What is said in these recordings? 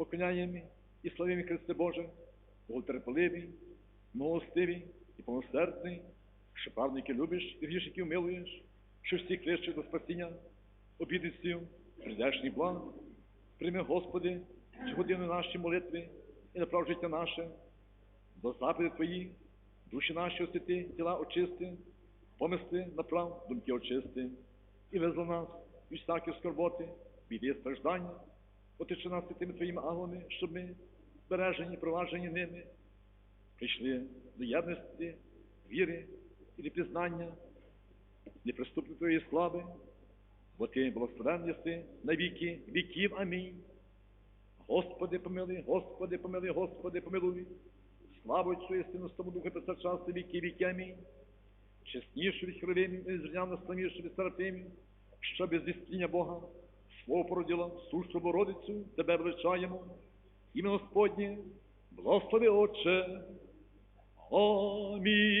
поклоняємо і славимо Христе Боже, Боготерпеливий, милостивий і помилосердний, що правники любиш і грішників милуєш, що всіх кличеш до спасіння, обідницю, прийдешній благ. Прийми, Господи, цю годину наші молитви і направ життя наше, до заповіді Твої, душі наші освяти, тіла очисти, помисли направ, думки очисти, і везли нас від всякі скорботи, біди, страждання, отичи нас святими Твоїми ангелами, щоб ми, збережені, проваджені ними, прийшли до єдності, віри і пізнання, неприступної Твоєї слави, бо Ти благословен єси на віки віків. Амінь. Господи, помилуй, Господи, помилуй, Господи, помилуй. Слава і Сину, Святому Духу, Писачасти, віки, віки, амінь. Чесніше від херовимів і зрівняно славніше від серафимів, що без звістіння Бога, слово породила, сушу Богородицю, Тебе величаємо. Ім'я Господнє, благослови Отче. Амінь.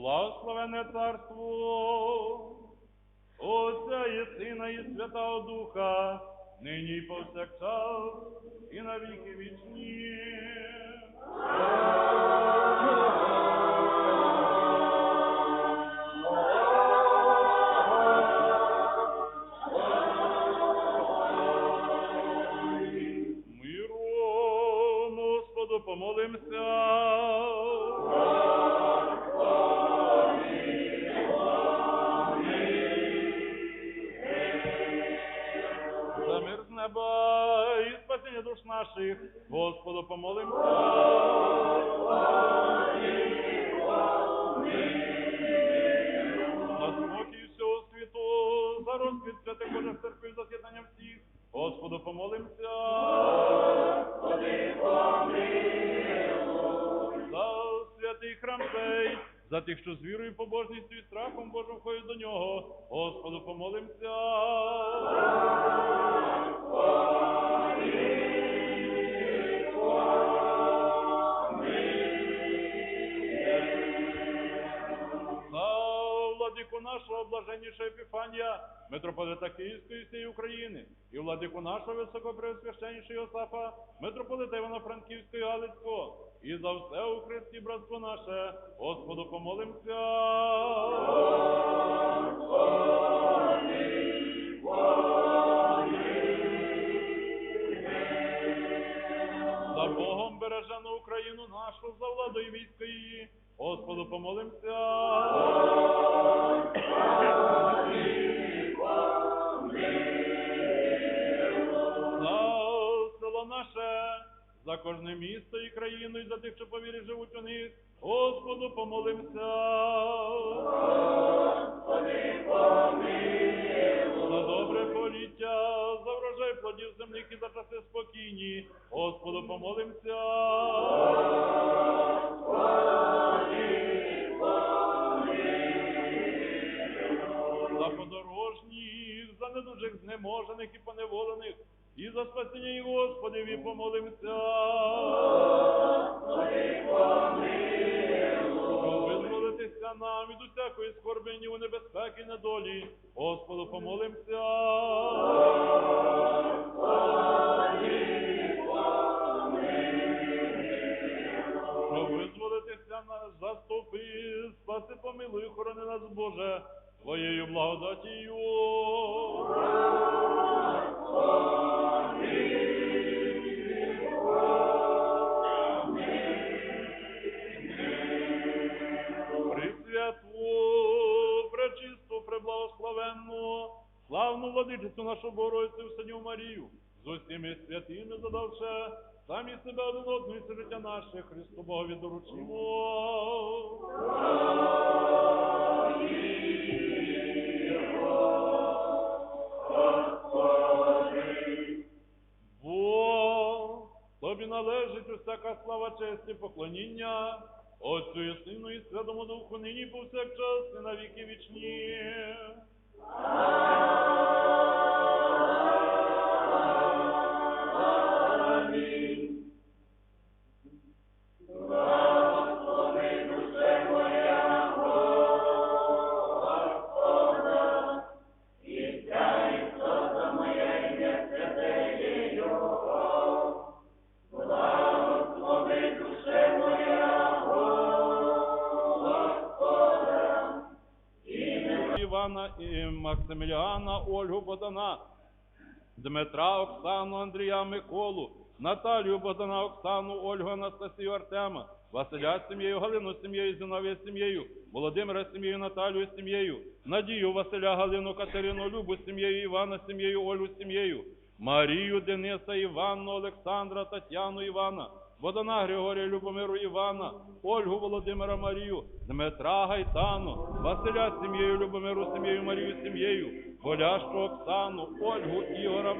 Благословене царство Отця і Сина і Святого Духа, нині і повсякчас, і на віки вічні. Миром, Господу, помолимся. Наших, Господу помолимся. За спокій всього світу, за розквіт святих Божих церкви, за з'єднання всіх, Господу помолимся. За святий храм цей, за тих, що з вірою, побожністю і страхом Божим ходять до нього, Господу помолимся. Нашого блаженнішого Епіфанія, митрополита Київської всієї України, і владику нашого високопреосвященнішого Йосафа, митрополита Івано-Франківського і Галицького, і за все у Христі братство наше, Господу помолимся. За Богом бережену Україну нашу, за владою війська її, Господу помолимся. Кожне місто і країну, і за тих, що по живуть у них, Господу помолимся. За добре поліття, за врожай плодів земних і за часи спокійні, Господу помолимся. За подорожніх, за недужих знеможених і поневолених, і за спасіння і Господеві помолимся. Щоб визволитися нам від усякої скорби, у небезпеки, недолі, Господу помолимся. Щоб визволитися на заступи, спаси, помилуй, хорони нас, Боже, Твоєю благодатію. Славну владичицю нашу Богородицю Всеню Марію, з усіми святими задавши, самі себе один одного і життя наше, Христу Богові доручимо. Тобі належить усяка слава, честь і поклоніння, Отцю і Сину і Святому Духу, нині повсякчас, і на віки вічні. Максиміліана, Ольгу Богдана, Дмитра, Оксану, Андрія, Миколу, Наталію Богдана, Оксану, Ольгу, Анастасію, Артема, Василя сім'єю, Галину сім'єю, Зіновія з сім'єю, Володимира сім'єю, Наталію сім'єю, Надію, Василя, Галину, Катерину, Любу сім'єю, Івана сім'єю, з сім'єю, Марію, Дениса, Іванну, Олександра, Тетяну, Івана, Богдана Григорія, Любомиру, Івана, Ольгу, Володимира, Марію, Дмитра, Гайтану, Василя сім'єю, Любомиру, сім'єю, Марію сім'єю, Боляшку Оксану, Ольгу, Ігора,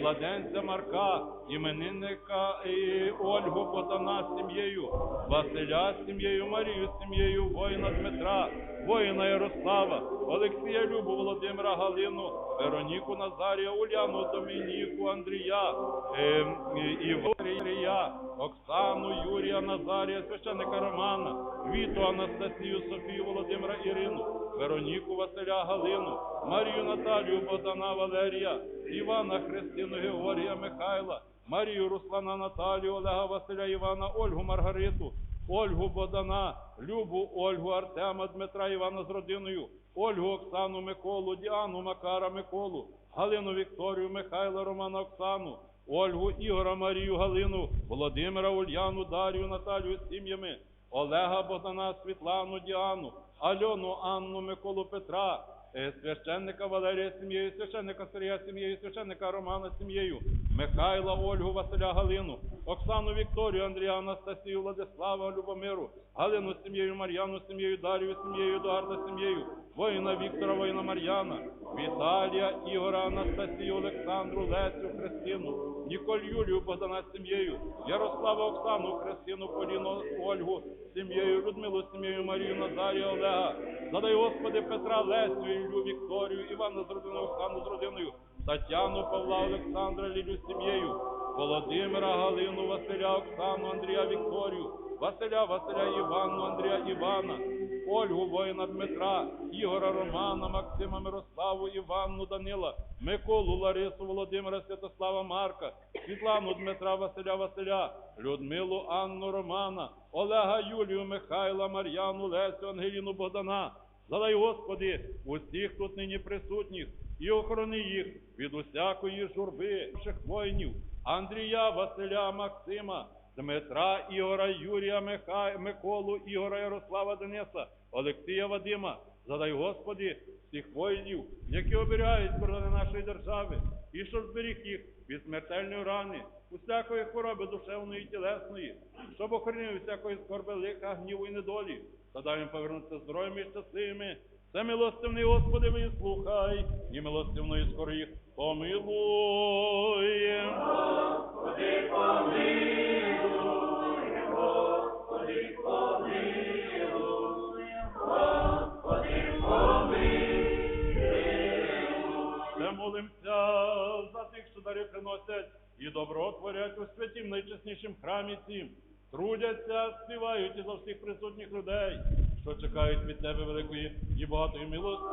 младенця Марка, іменинника і Ольгу Богдана з сім'єю, Василя сім'єю, Марію сім'єю, воїна Дмитра, воїна Ярослава, Олексія Любу, Володимира Галину, Вероніку Назарія, Уляну Домініку, Андрія, е, і- Іварія, Оксану, Юрія, Назарія, священника Романа, Віту, Анастасію, Софію, Володимира, Ірину, Вероніку, Василя, Галину, Марію, Наталію, Богдана, Валерія, Івана, Христину, Георгія, Михайла, Марію, Руслана, Наталію, Олега, Василя, Івана, Ольгу, Маргариту, Ольгу Богдана, Любу, Ольгу, Артема, Дмитра, Івана з родиною, Ольгу, Оксану, Миколу, Діану, Макара, Миколу, Галину, Вікторію, Михайла, Романа, Оксану, Ольгу, Ігора, Марію, Галину, Володимира, Ульяну, Дарію, Наталію з сім'ями, Олега, Богдана, Світлану, Діану, Альону, Анну, Миколу, Петра, священника Валерія сім'єю, священника Сергія сім'єю, священника Романа сім'єю, Михайла, Ольгу, Василя, Галину, Оксану, Вікторію, Андрія, Анастасію, Владислава, Любомиру, Галину сім'єю, Мар'яну сім'єю, Дарію з сім'єю, Едуарда з сім'єю, воїна Віктора, воїна Мар'яна, Віталія, Ігора, Анастасію, Олександру, Лесю, Христину, Ніколь Юлію, Богдана з сім'єю, Ярослава, Оксану, Христину, Поліну, Ольгу з сім'єю, Людмилу сім'єю, Марію, Назарію, Олега, задай, Господи, Петра, Лесю, Іллю, Вікторію, Івана з родиною, Оксану з родиною, Тетяну, Павла, Олександра, Лілю з сім'єю, Володимира, Галину, Василя, Оксану, Андрія, Вікторію, Василя, Василя, Іванну, Андрія, Івана, Ольгу, воїна Дмитра, Ігора, Романа, Максима, Мирославу, Іванну, Данила, Миколу, Ларису, Володимира, Святослава, Марка, Світлану, Дмитра, Василя, Василя, Людмилу, Анну, Романа, Олега, Юлію, Михайла, Мар'яну, Лесю, Ангеліну, Богдана. Задай, Господи, усіх тут нині присутніх і охорони їх від усякої журби воїнів, Андрія, Василя, Максима, Дмитра, Ігора, Юрія, Миха... Миколу, Ігора, Ярослава, Дениса, Олексія, Вадима. Задай, Господи, всіх воїнів, які оберігають кордони нашої держави, і щоб зберіг їх від смертельної рани, усякої хвороби душевної і тілесної, щоб охоронив всякої скорби, лиха, гніву і недолі, та дай їм повернутися здоровими і щасливими. Це милостивний Господи, вислухай, і милостивної скоро їх помилуй. Дари приносять і добро творять у святім найчеснішім храмі цім. Трудяться, співають і за всіх присутніх людей, що чекають від тебе великої і багатої милості.